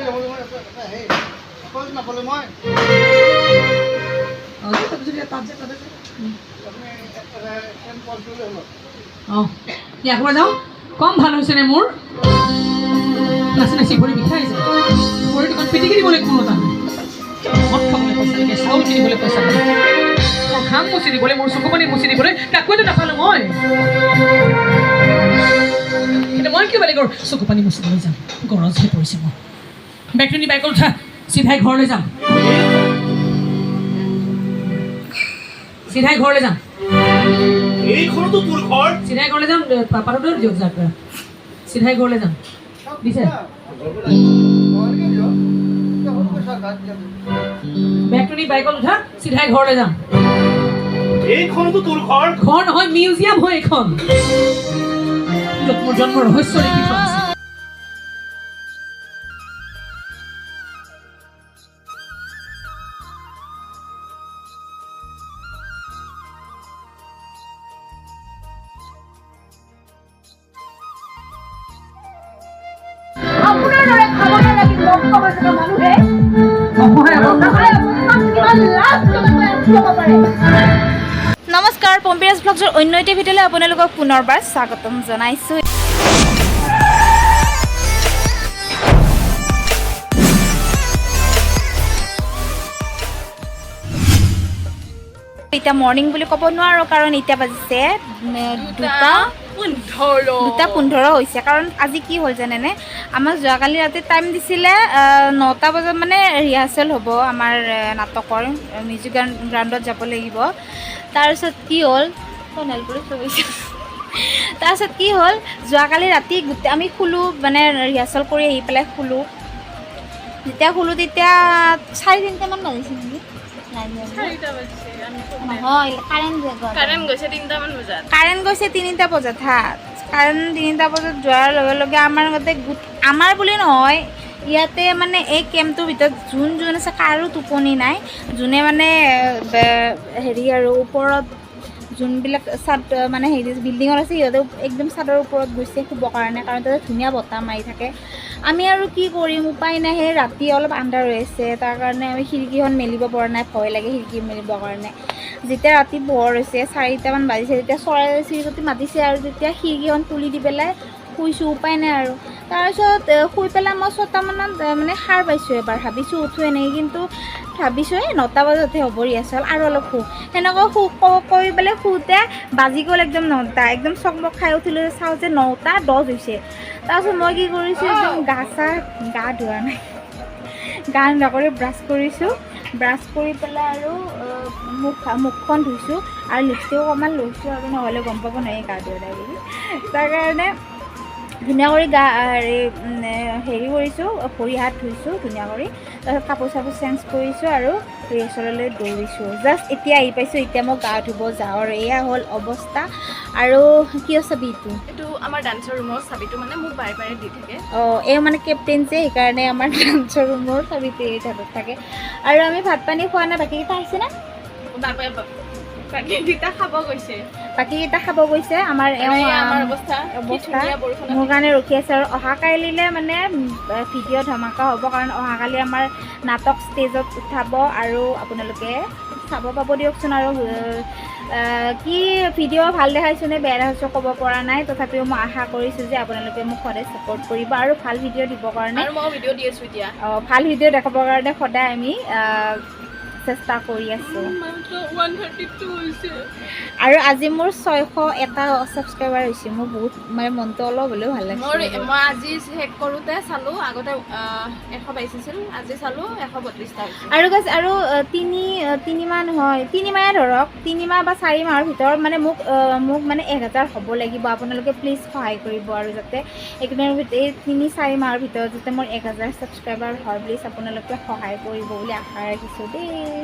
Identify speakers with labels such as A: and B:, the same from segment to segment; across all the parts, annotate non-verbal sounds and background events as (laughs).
A: এটা- এটা এটা
B: ঘৰ যাওঁ। কম ভালো হৈছেনে মোৰ? নাচি নাচি ভৰি বিষাই যায় কাৰণ পিটিকি দিবলৈ কোনো টান মদ খাবলৈ পইচা লাগে চাউল কিনিবলৈ পইচা লাগে মোৰ ঘাম মুচি দিবলৈ মোৰ চকু পানী মুচি দিবলৈ কাকোৱেতো নাপালোঁ মই কিন্তু মই কি বেলেগৰ চকু পানী মুচিবলৈ যাম। গৰজ হৈ পৰিছে মোৰ। নি বাইকত উঠা চিধাই ঘৰলৈ যাম চিধাই ঘৰলৈ যাম
C: এইখনতো তোৰ ঘৰ
B: চিধাই ঘৰলৈ যাম পাপাটো দিয়ক যাক চিধাই ঘৰলৈ যাম দিছে। বেগটো নি বাইকত উঠা চিধাই ঘৰলৈ যাম
C: এইখনতো তোৰ ঘৰ
B: ঘৰ নহয় মিউজিয়াম হয় এইখন মোৰ জন্ম ৰহস্য
D: পাৰে নমস্কাৰ পম্পিৰাজ ব্লগছৰ অন্য এটি ভিডিঅ'লৈ আপোনালোকক পুনৰবাৰ স্বাগতম জনাইছোঁ। এতিয়া মৰ্ণিং বুলি ক'ব নোৱাৰোঁ কাৰণ এতিয়া বাজিছে দুটা দুটা পোন্ধৰ হৈছে। কাৰণ আজি কি হ'ল জানেনে? আমাক যোৱাকালি ৰাতি টাইম দিছিলে নটা বজাত মানে ৰিহাৰ্চেল হ'ব আমাৰ নাটকৰ মিউজিক গ্ৰাউণ্ডত যাব লাগিব। তাৰপিছত কি হ'ল? কৰি তাৰপিছত কি হ'ল? যোৱাকালি ৰাতি গোটেই আমি শুলোঁ মানে ৰিহাৰ্চেল কৰি আহি পেলাই শুলোঁ। যেতিয়া শুলোঁ তেতিয়া চাৰে তিনিটামান বাজিছে নেকি? নাই, কাৰেণ্ট
E: গৈছে তিনিটামান বজাত।
D: কাৰেণ্ট গৈছে তিনিটা বজাত হা। কাৰেণ্ট তিনিটা বজাত যোৱাৰ লগে লগে আমাৰ গোটেই গোট আমাৰ বুলি নহয় ইয়াতে মানে এই কেম্পটোৰ ভিতৰত যোন যোন আছে কাৰো টোপনি নাই। যোনে মানে হেৰি আৰু ওপৰত যোনবিলাক চাদ মানে হেৰি বিল্ডিঙত আছে সিহঁতে একদম চাদৰ ওপৰত গৈছে শুবৰ কাৰণে, কাৰণ তাতে ধুনীয়া বতাহ মাৰি থাকে। আমি আৰু কি কৰিম, উপায় নাই, সেই ৰাতি অলপ আন্ধাৰ হৈ আছে, তাৰ কাৰণে আমি খিৰিকীখন মেলিব পৰা নাই, ভয় লাগে খিৰিকী মেলিবৰ কাৰণে। যেতিয়া ৰাতি পোহৰ হৈছে, চাৰিটামান বাজিছে তেতিয়া চৰাই চিৰিকটি মাতিছে আৰু তেতিয়া খিৰিকীখন তুলি দি পেলাই শুইছোঁ, উপায় নাই আৰু। তাৰপিছত শুই পেলাই মই ছটামানত মানে সাৰ পাইছোঁ এবাৰ, ভাবিছোঁ উঠোঁ এনেকৈ কিন্তু ভাবিছোঁ এই নটা বজাতহে হ'ব ৰিহাৰ্চেল আৰু অলপ শু। সেনেকৈ শু কৰি পেলাই শুওঁতে বাজি গ'ল একদম নটা, একদম চকমক খাই উঠিলোঁ চাওঁ যে নটা দহ হৈছে। তাৰপিছত মই কি কৰিছোঁ, একদম গা চা, গা ধোৱা নাই। গা নকৰি ব্ৰাছ কৰিছোঁ ব্ৰাছ কৰি পেলাই আৰু মুখ, মুখখন ধুইছোঁ, আৰু লিপষ্টিক অকণমান লৈছোঁ আৰু নহ'লে গম পাব নোৱাৰি গা ধোৱা নাই বুলি। তাৰ কাৰণে ধুনীয়া কৰি গা হেৰি কৰিছোঁ ভৰি হাত ধুইছোঁ ধুনীয়া কৰি তাৰপিছত কাপোৰ চাপোৰ চেঞ্জ কৰিছোঁ আৰু ৰিহাৰ্চেললৈ দৌৰিছোঁ। জাষ্ট এতিয়া আহি পাইছোঁ এতিয়া মই গা ধুব যাওঁ। আৰু এয়া হ'ল অৱস্থা। আৰু কি চাবি এইটো
E: এইটো আমাৰ ডান্সৰ ৰুমৰ চাবিটো মানে মোক বাৰে বাৰে দি থাকে।
D: অঁ এই মানে কেপ্টেইন যে সেইকাৰণে আমাৰ (laughs) ডান্সৰ ৰুমৰ চাবিটো এই হাতত থাকে। আৰু আমি ভাত পানী খোৱা নাই বাকীকেইটা আহিছে না?
E: বাপে বাকী দুটা খাব গৈছে।
D: বাকীকেইটা খাব গৈছে আমাৰ এওঁ
E: অৱস্থা
D: মোৰ কাৰণে ৰখি আছে আৰু অহাকালিলৈ মানে ভিডিঅ' ধমাকা হ'ব কাৰণ অহাকালি আমাৰ নাটক ষ্টেজত উঠাব আৰু আপোনালোকে চাব পাব দিয়কচোন আৰু কি ভিডিঅ' ভাল দেখাইছোঁ নে বেয়া দেখাইছোঁ ক'ব পৰা নাই। তথাপিও মই আশা কৰিছোঁ যে আপোনালোকে মোক সদায় ছাপৰ্ট কৰিব আৰু ভাল ভিডিঅ' দিবৰ কাৰণে। আহ, ভাল ভিডিঅ' দেখাবৰ কাৰণে সদায় আমি চেষ্টা কৰি আছোঁ। আৰু আজি মোৰ ছয়শো এটা ছাবস্ক্ৰাইবাৰ হৈছে। মোৰ বহুত মানে মনটো অলপ হ'লেও ভালো লাগিছে
E: মই আজি চেক কৰোঁতে চালোঁ আগতে এশ বাইছ আছিল আজি চালোঁ এশ বত্ৰিছটা
D: আৰু গাছ আৰু তিনি তিনিমাহ নহয় তিনিমাহে ধৰক তিনিমাহ বা চাৰি মাহৰ ভিতৰত মানে মোক মোক মানে এক হাজাৰ হ'ব লাগিব। আপোনালোকে প্লিজ সহায় কৰিব আৰু যাতে এইকেইদিনৰ ভিতৰত এই তিনি চাৰি মাহৰ ভিতৰত যাতে মোৰ এক হাজাৰ ছাবস্ক্ৰাইবাৰ হয় প্লিজ আপোনালোকে সহায় কৰিব বুলি আশা ৰাখিছোঁ দেই।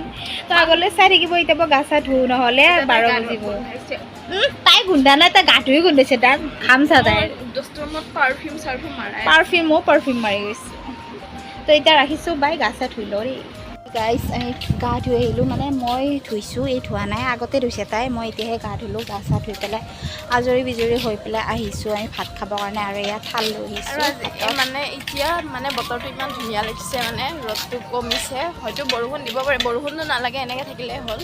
D: তো আগলৈ চাই থাকিব এতিয়া মই গা চা ধুওঁ নহ'লে বাৰ বাজিব। তাই গোন্ধা নাই তাই গা ধুই গোন্ধাইছে তাই।
E: চাৰফিউম মাৰাই
D: পাৰফিউমো পাৰফিউম মাৰি গৈছে। তো এতিয়া ৰাখিছোঁ বাই গা চা ধুই লওঁ দেই। গাইজ আমি গা ধুই আহিলোঁ। মানে মই ধুইছোঁ এই ধোৱা নাই আগতে ধুইছে তাই মই এতিয়াহে গা ধুলোঁ গা চা ধুই পেলাই আজৰি বিজৰি হৈ পেলাই আহিছোঁ আমি ভাত খাবৰ কাৰণে আৰু ইয়াত থাল লৈ আহিছোঁ
E: মানে এতিয়া মানে বতৰটো ইমান ধুনীয়া লাগিছে মানে ৰ'দটো কমিছে হয়তো বৰষুণ দিব পাৰে বৰষুণটো নালাগে এনেকৈ থাকিলে হ'ল।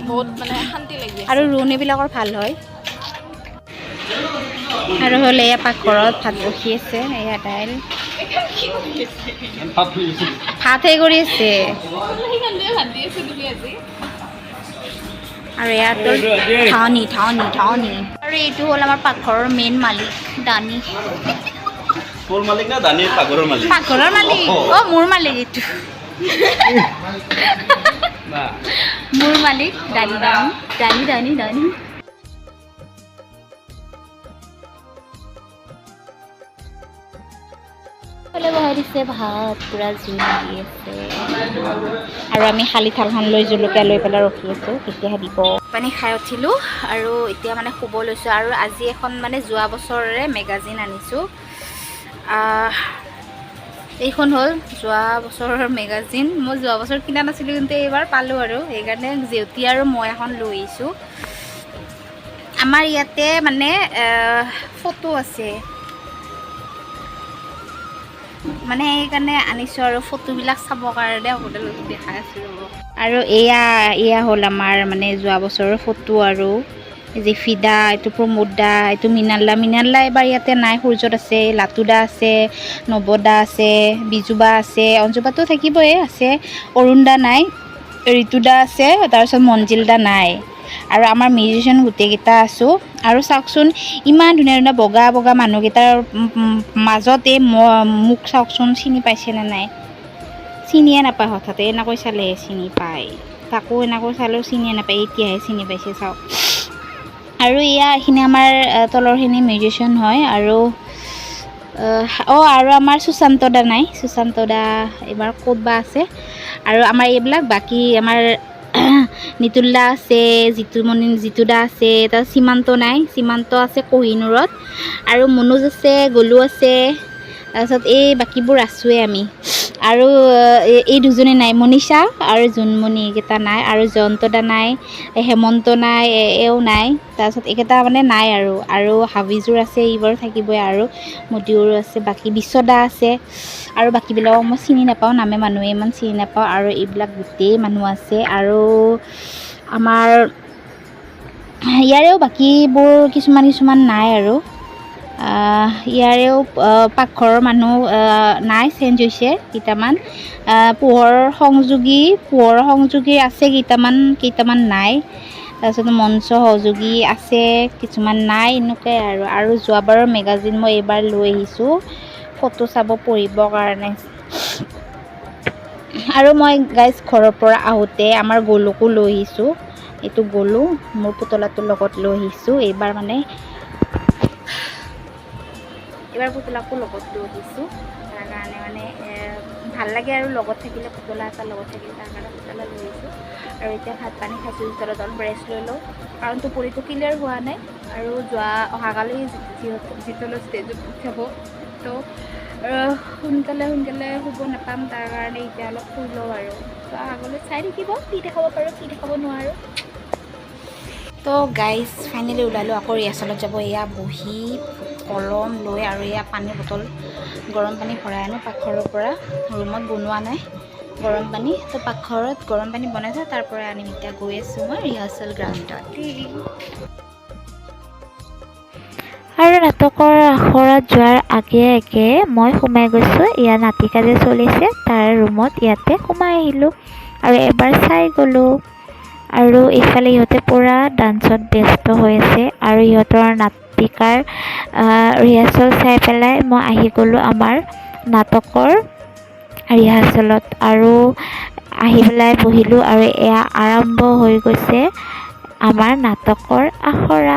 E: বহুত মানে শান্তি লাগি
D: আৰু ৰোৱনীবিলাকৰ ভাল হয়। আৰু হ'লে এয়া পাকঘৰত ভাত ৰখি আছে এয়া দাইল। আছোঁ
E: তুমি
D: আৰু ইয়াতো ঠাৱনি ঠাৱনি ঠাৱনি আৰু এইটো হ'ল আমাৰ পাকঘৰৰ মেইন মালিক দানি।
C: তোৰ মালিক না দানীৰ পাগৰৰ মালিক?
D: পাকঘৰৰ মালিক। অ মোৰ মালিক এইটো। মোৰ মালিক দানি দানি দানি দানি দানি। ফালে দিছে ভাত পূৰা জুই লাগি আছে। আৰু আমি শালি থালখন লৈ জলকীয়া লৈ পেলাই ৰখি আছোঁ তেতিয়াহে দিব। পানী খাই উঠিলোঁ আৰু এতিয়া মানে শুব লৈছোঁ আৰু আজি এখন মানে যোৱা বছৰৰে মেগাজিন আনিছোঁ। এইখন হ'ল যোৱা বছৰৰ মেগাজিন। মই যোৱা বছৰ কিনা নাছিলোঁ কিন্তু এইবাৰ পালোঁ আৰু সেইকাৰণে জেউতি আৰু মই এখন লৈ আহিছোঁ। আমাৰ ইয়াতে মানে ফটো আছে। মানে সেইকাৰণে আনিছোঁ আৰু ফটোবিলাক চাবৰ কাৰণে হোটেলত দেখাই আছোঁ আৰু এয়া এয়া হ'ল আমাৰ মানে যোৱা বছৰৰ ফটো আৰু জেফিদা এইটো প্ৰমোদ দা, এইটো মৃণাল দা। এবাৰ ইয়াতে নাই, সূৰ্যত আছে লাটুদা আছে নৱদা আছে বিজুবা আছে অঞ্জুবাটো থাকিবই, আছে, অৰুণ দা নাই ঋতুদা আছে, তাৰপিছত মঞ্জিল দা নাই। আৰু আমাৰ মিউজিচিয়ান গোটেইকেইটা আছোঁ। আৰু চাওকচোন ইমান ধুনীয়া ধুনীয়া বগা বগা মানুহকেইটাৰ মাজত মোক চাওকচোন চিনি পাইছেনে নাই? চিনিয়ে নাপায় হঠাতে এনেকৈ চালেহে চিনি পায়। তাকো এনেকৈ চালেও চিনিয়ে নাপায় এতিয়াহে চিনি পাইছে চাওক। আৰু এয়া এইখিনি আমাৰ তলৰখিনি মিউজিচিয়ান হয় আৰু অঁ আৰু আমাৰ সুশান্ত দা নাই। সুশান্ত দা এইবাৰ ক'ত বা আছে? আৰু আমাৰ এইবিলাক বাকী আমাৰ নিতুল দা আছে জিতুমণি জিতুদা আছে তাৰপিছত সীমান্ত নাই, সীমান্ত আছে কহিনুৰত। আৰু মনোজ আছে, গলু আছে। তাৰপিছত এই বাকীবোৰ আছোঁৱে আমি। আৰু এই- দুজনী নাই, মনীষা আৰু জোনমণি, এইকেইটা নাই, আৰু জয়ন্ত দা নাই হেমন্ত নাই এও নাই, তাৰপিছত এইকেইটা মানে নাই আৰু আৰু হাবিযোৰ আছে, এইবোৰ থাকিবই, আৰু মটিউৰো আছে, বাকী বিশ্বদা আছে, আৰু বাকীবিলাকক মই চিনি নাপাওঁ, নামে মানুহে ইমান চিনি নাপাওঁ, আৰু এইবিলাক গোটেই মানুহ আছে, আৰু আমাৰ ইয়াৰেও বাকীবোৰ কিছুমান কিছুমান নাই আৰু। ইয়াৰেও পাকঘৰৰ মানুহ নাই চেঞ্জ হৈছে কেইটামান। আহ, পোহৰৰ সংযোগী পোহৰৰ সংযোগী আছে কেইটামান কেইটামান নাই। তাৰপিছত মঞ্চ সহযোগী আছে কিছুমান নাই এনেকুৱাই আৰু। আৰু যোৱাবাৰৰ মেগাজিন মই এইবাৰ লৈ আহিছোঁ। ফটো চাব পঢ়িবৰ কাৰণে। আৰু মই গাইজ ঘৰৰ পৰা আহোঁতে আমাৰ গলুকো লৈ আহিছোঁ। এইটো গলু মোৰ পুতলাটোৰ লগত লৈ আহিছোঁ। এইবাৰ মানে এইবাৰ পুতলাকো লগত লৈ আহিছোঁ তাৰ কাৰণে মানে ভাল লাগে আৰু লগত থাকিলে পুতলা এটা লগত থাকিলে তাৰ কাৰণে পুতলা লৈ আহিছোঁ। আৰু এতিয়া ভাত পানী খাইছোঁ ভিতৰত অলপ ৰেষ্ট লৈ লওঁ। কাৰণ টোপনিটো ক্লিয়াৰ হোৱা নাই আৰু যোৱা অহাকালি যিহেতু ষ্টেজত উঠাব তো সোনকালে সোনকালে শুব নাপাম তাৰ কাৰণে এতিয়া অলপ শুই লওঁ আৰু। তো আগলৈ চাই থাকিব কি দেখাব পাৰোঁ কি দেখাব নোৱাৰোঁ। তো গাইজ ফাইনেলি ওলালোঁ আকৌ ৰিহাৰ্চেলত যাব। এয়া বহি কলম লৈ আৰু এয়া পানীৰ বটল গৰম পানী ভৰাই আনো পাকঘৰৰ পৰা। ৰুমত বনোৱা নাই গৰম পানী। তো পাকঘৰত গৰম পানী বনাইছে তাৰ পৰা আনিম এতিয়া গৈ আছোঁ মই ৰিহাৰ্চেল গ্ৰাউণ্ডত
F: আৰু নাটকৰ আখৰত যোৱাৰ আগে আগে মই সোমাই গৈছোঁ ইয়াত নাটিকা যে চলিছে তাৰ ৰুমত ইয়াতে সোমাই আহিলোঁ। আৰু এবাৰ চাই গ'লোঁ। আৰু ইফালে ইহঁতে পূৰা ডান্সত ব্যস্ত হৈ আছে আৰু ইহঁতৰ নাটিকাৰ ৰিহাৰ্চেল চাই পেলাই মই আহি গ'লোঁ আমাৰ নাটকৰ ৰিহাৰ্চেলত আৰু আহি পেলাই বহিলোঁ আৰু এয়া আৰম্ভ হৈ গৈছে আমাৰ নাটকৰ আখৰা।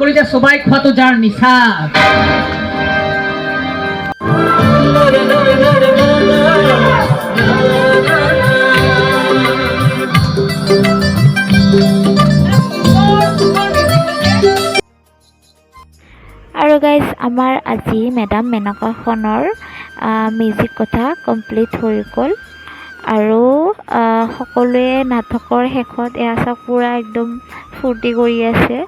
B: কৰি যে চবাই খোৱাটো যাৰ নিচা।
F: আৰু গাইজ আমাৰ আজি মেডাম মেনকাখনৰ মিউজিক কথা কমপ্লিট হৈ গ'ল। আৰু সকলোৱে নাটকৰ শেষত এয়া চাওক পূৰা একদম ফূৰ্তি কৰি আছে।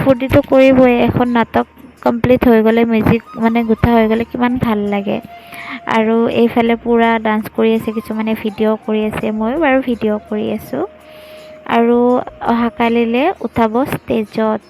F: ফূৰ্তিটো কৰিবই। এখন নাটক কমপ্লিট হৈ গ'লে মিউজিক মানে গোঠা হৈ গ'লে কিমান ভাল লাগে। আৰু এইফালে পূৰা ডান্স কৰি আছে কিছুমানে ভিডিঅ' কৰি আছে ময়ো বাৰু ভিডিঅ' কৰি আছোঁ। আৰু অহাকালিলৈ উঠাব ষ্টেজত